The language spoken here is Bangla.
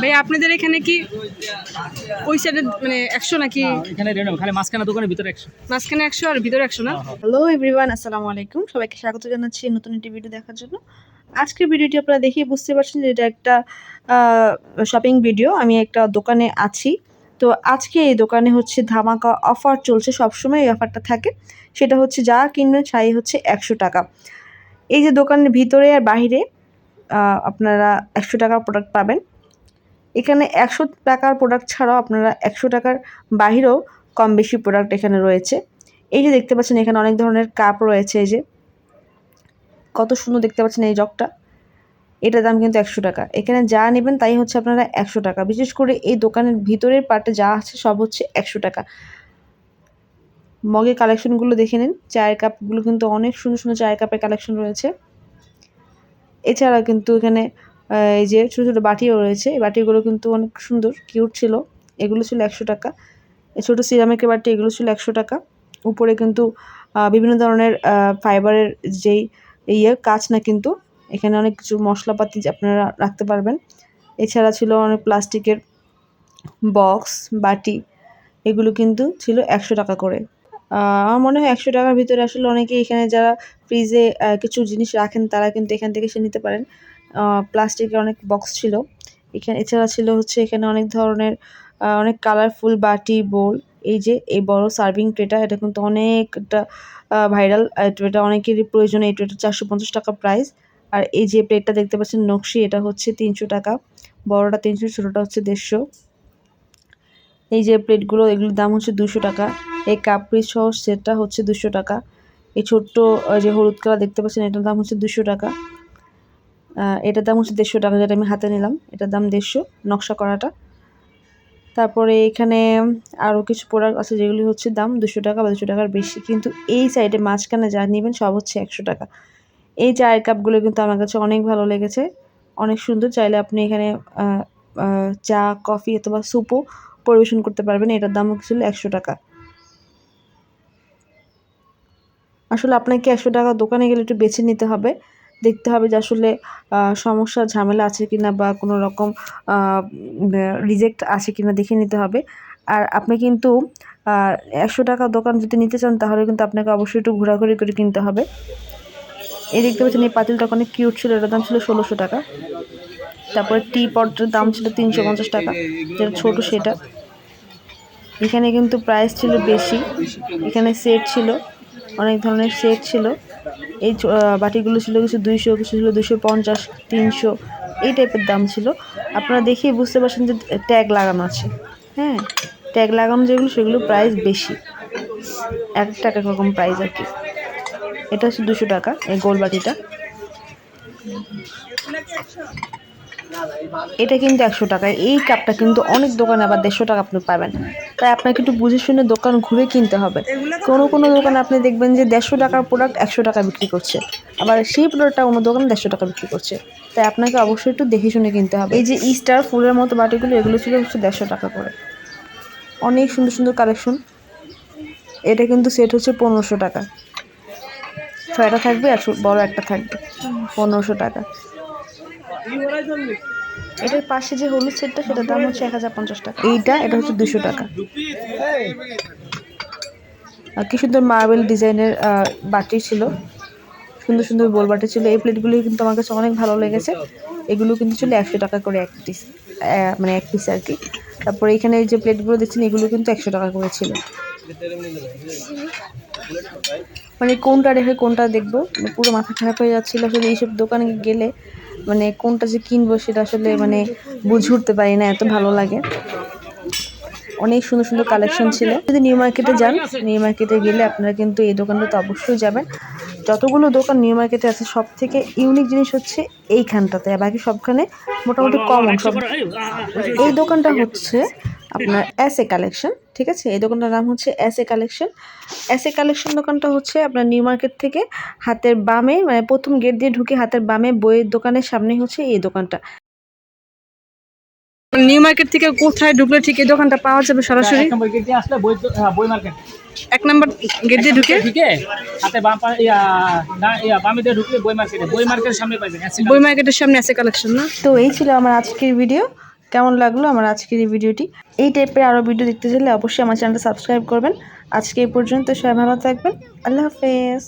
ভাই আপনাদের এখানে কি ওই সাইডে মানে একশো নাকি? এখানে রেন্ট খালি মাঝখানে দোকানের ভিতরে একশো। মাঝখানে একশো আর ভিতরে একশো না? হ্যালো এভরিওয়ান আসসালামু আলাইকুম। সবাইকে স্বাগত জানাচ্ছি নতুন একটি ভিডিও দেখার জন্য। আজকের ভিডিওটি আপনারা দেখেই বুঝতে পারছেন যে এটা একটা শপিং ভিডিও আমি একটা দোকানে আছি। তো আজকে এই দোকানে হচ্ছে ধামাকা অফার চলছে সবসময় এই অফারটা থাকে। সেটা হচ্ছে যা কিনবেন সাই হচ্ছে একশো টাকা। এই যে দোকানের ভিতরে আর বাইরে আহ, আপনারা একশো টাকার প্রোডাক্ট পাবেন। এখানে একশো টাকার প্রোডাক্ট ছাড়াও আপনারা একশো টাকার বাহিরেও কম বেশি প্রোডাক্ট এখানে রয়েছে। এই যে দেখতে পাচ্ছেন, এখানে অনেক ধরনের কাপ রয়েছে, এই যে। কত সুন্দর দেখতে পাচ্ছেন এই জগটা। এটার দাম কিন্তু একশো টাকা। এখানে যা নেবেন তাই হচ্ছে আপনারা একশো টাকা। বিশেষ করে এই দোকানের ভিতরের পার্টে যা আছে সব হচ্ছে একশো টাকা। মগের কালেকশনগুলো দেখে নিন। চায়ের কাপগুলো কিন্তু অনেক সুন্দর সুন্দর চায়ের কাপের কালেকশন রয়েছে। এছাড়া কিন্তু এখানে এই যে ছোটো ছোটো বাটিও রয়েছে, এই বাটিগুলো কিন্তু অনেক সুন্দর, কিউট ছিল। এগুলো ছিল একশো টাকা। এই ছোটো সিরামিকের বাটি, এগুলো ছিল একশো টাকা। উপরে কিন্তু বিভিন্ন ধরনের ফাইবারের যেই ইয়ে কাজ না কিন্তু, এখানে অনেক কিছু মশলাপাতি আপনারা রাখতে পারবেন। এছাড়া ছিল অনেক প্লাস্টিকের বক্স, বাটি, এগুলো কিন্তু ছিল একশো টাকা করে। আমার মনে হয় একশো টাকার ভিতরে আসলে অনেকে এখানে যারা ফ্রিজে কিছু জিনিস রাখেন, তারা কিন্তু এখান থেকে সে নিতে পারেন। প্লাস্টিকের অনেক বক্স ছিল। এখানে, এছাড়া ছিল হচ্ছে এখানে অনেক ধরনের অনেক কালারফুল বাটি বোল এই যে, এই বড় সার্ভিং ট্রেটা এটা কিন্তু অনেকটা ভাইরাল এটা অনেকেরই প্রয়োজন, এই ট্রেটা চারশো পঞ্চাশ টাকা প্রাইস আর এই যে প্লেটটা দেখতে পাচ্ছেন, নকশি, এটা হচ্ছে তিনশো টাকা। বড়টা তিনশো, ছোটোটা হচ্ছে দেড়শো। এই যে প্লেটগুলো এগুলোর দাম হচ্ছে দুশো টাকা। এই কাপড়ি সহ সেটটা হচ্ছে দুশো টাকা। এই ছোট্ট যে হলুদ কালার দেখতে পাচ্ছেন, এটার দাম হচ্ছে দুশো টাকা। এটার দাম হচ্ছে দেড়শো টাকা, যেটা আমি হাতে নিলাম। এটার দাম দেড়শো, নকশা করাটা। তারপরে এখানে আরও কিছু প্রোডাক্ট আছে যেগুলি হচ্ছে দাম দুশো টাকা বা দুশো টাকার বেশি। কিন্তু এই সাইডে মাঝখানে যা নেবেন সব হচ্ছে একশো টাকা। এই চায়ের কাপগুলো কিন্তু আমার কাছে অনেক ভালো লেগেছে। অনেক সুন্দর। চাইলে আপনি এখানে চা, কফি অথবা স্যুপও পরিবেশন করতে পারবেন। এটার দাম ছিল একশো টাকা। আসলে আপনাকে একশো টাকা দোকানে গেলে একটু বেছে নিতে হবে। দেখতে হবে যে আসলে সমস্যা, ঝামেলা আছে কিনা বা কোনো রকম রিজেক্ট আছে কিনা দেখে নিতে হবে। আর আপনি কিন্তু একশো টাকা দোকান যদি নিতে চান, তাহলে কিন্তু আপনাকে অবশ্যই একটু ঘোরাঘুরি করে কিনতে হবে। এই দেখতে পাচ্ছেন, এই পাতিলটা অনেক কিউট ছিল, এটার দাম ছিল ষোলোশো টাকা। তারপরে টি পটের দাম ছিল তিনশো পঞ্চাশ টাকা, যেটা ছোটো সেটা। এখানে কিন্তু প্রাইস ছিল বেশি, এখানে সেট ছিল। অনেক ধরনের সেট ছিল। এই বাটিগুলো ছিল কিছু দুইশো, কিছু ছিল দুশো পঞ্চাশ, তিনশো, এই টাইপের দাম ছিল। আপনারা দেখেই বুঝতে পারছেন যে ট্যাগ লাগানো আছে। হ্যাঁ ট্যাগ লাগানো যেগুলো সেগুলো প্রাইস বেশি। এক টাকা রকম প্রাইস আর কি। এটা হচ্ছে দুশো টাকা, এই গোল বাটিটা। এটা কিন্তু একশো টাকা। এই কাপটা কিন্তু অনেক দোকানে আবার দেড়শো টাকা আপনি পাবেন। তাই আপনাকে একটু বুঝে শুনে দোকান ঘুরে কিনতে হবে। কোনো কোনো দোকানে আপনি দেখবেন যে দেড়শো টাকার প্রোডাক্ট একশো টাকা বিক্রি করছে। আবার সেই প্রোডাক্টটা অন্য দোকানে দেড়শো টাকা বিক্রি করছে। তাই আপনাকে অবশ্যই একটু দেখে শুনে কিনতে হবে। এই যে ইস্টার ফুলের মতো বাটিগুলো, এগুলো ছিল হচ্ছে দেড়শো টাকা করে। অনেক সুন্দর সুন্দর কালেকশন এটা কিন্তু সেট হচ্ছে পনেরোশো টাকা। ছয়টা থাকবে আর বড় একটা থাকবে। পনেরোশো টাকা। এটার পাশে যে হলুদ সেটটা, সেটার দাম হচ্ছে এক হাজার পঞ্চাশ টাকা। এইটা, এটা হচ্ছে দুশো টাকা। কি সুন্দর মার্বেল ডিজাইনের বাটি ছিল। সুন্দর সুন্দর বোল বাটি ছিল। এই প্লেটগুলো কিন্তু আমার কাছে অনেক ভালো লেগেছে। এগুলো কিন্তু ছিল একশো টাকা করে এক পিস মানে এক পিস আর কি। তারপরে এখানে যে প্লেটগুলো দেখছেন, এগুলো কিন্তু একশো টাকা করে ছিল। মানে কোনটা রেখে কোনটা দেখব? মানে পুরো মাথা খারাপ হয়ে যাচ্ছিল। আসলে এইসব দোকানে গেলে মানে কোনটা যে কিনবো সেটা আসলে মানে বুঝে উঠতে পারি না এত ভালো লাগে। অনেক সুন্দর সুন্দর কালেকশন ছিল। যদি নিউ মার্কেটে যান নিউ মার্কেটে গেলে আপনারা কিন্তু এই দোকানটাতে অবশ্যই যাবেন। যতগুলো দোকান নিউ মার্কেটে আছে সব থেকে ইউনিক জিনিস হচ্ছে এইখানটাতে। বাকি সবখানে মোটামুটি কমন সব। এই দোকানটা হচ্ছে আপনার এস এ কালেকশন ঠিক আছে? এই দোকানটার নাম হচ্ছে S A collection S A collection দোকানটা হচ্ছে আপনার নিউ মার্কেট থেকে হাতের বামে মানে প্রথম গেট দিয়ে ঢুকে হাতের বামে বইয়ের দোকানের সামনে হচ্ছে এই দোকানটা। নিউ মার্কেট থেকে কোথায় ঢুকলে ঠিক এই দোকানটা পাওয়া যাবে সরাসরি? এক নম্বর গেট দিয়ে বই হ্যাঁ, মার্কেট। এক নাম্বার গেট দিয়ে ঢুকে? ঢুকে হাতে বাম পা ডা- বামে দিয়ে ঢুকলে বই মার্কেটে। বই মার্কেটের সামনে বই মার্কেটের সামনে আছে কালেকশন না? তো এই ছিল আমার আজকের ভিডিও কেমন লাগল আমার আজকের এই ভিডিওটি? এই টাইপের আরও ভিডিও দেখতে চাইলে অবশ্যই আমার চ্যানেলটা সাবস্ক্রাইব করবেন। আজকে এই পর্যন্ত সবাই ভালো থাকবেন। আল্লাহ হাফেজ।